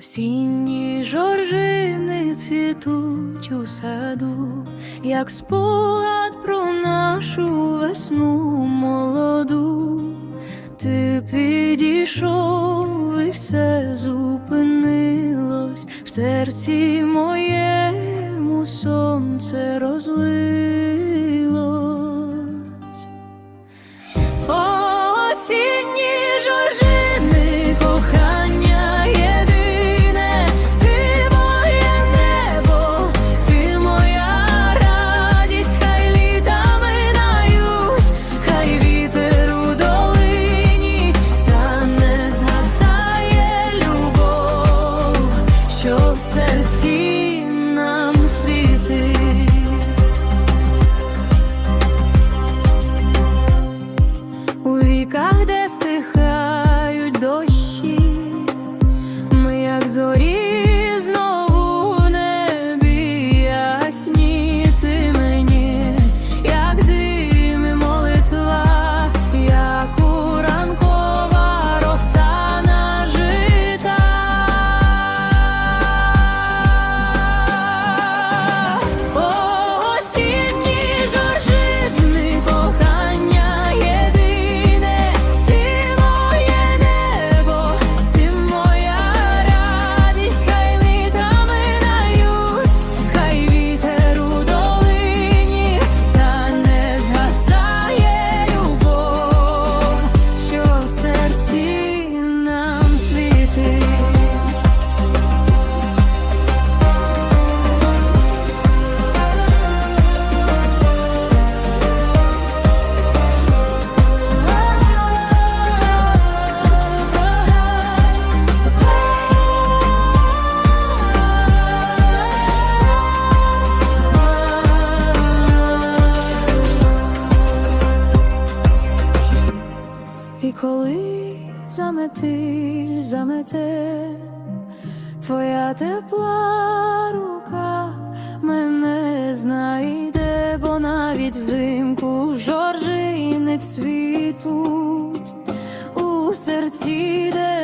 Осінні жоржини цвітуть у саду, як спогад про нашу весну молоду. Ти підійшов і все зупинилось в серці моєму сонце розлилось. І коли заметиль замете, твоя тепла рука мене знайде, бо навіть взимку жоржини цвітуть у серці, де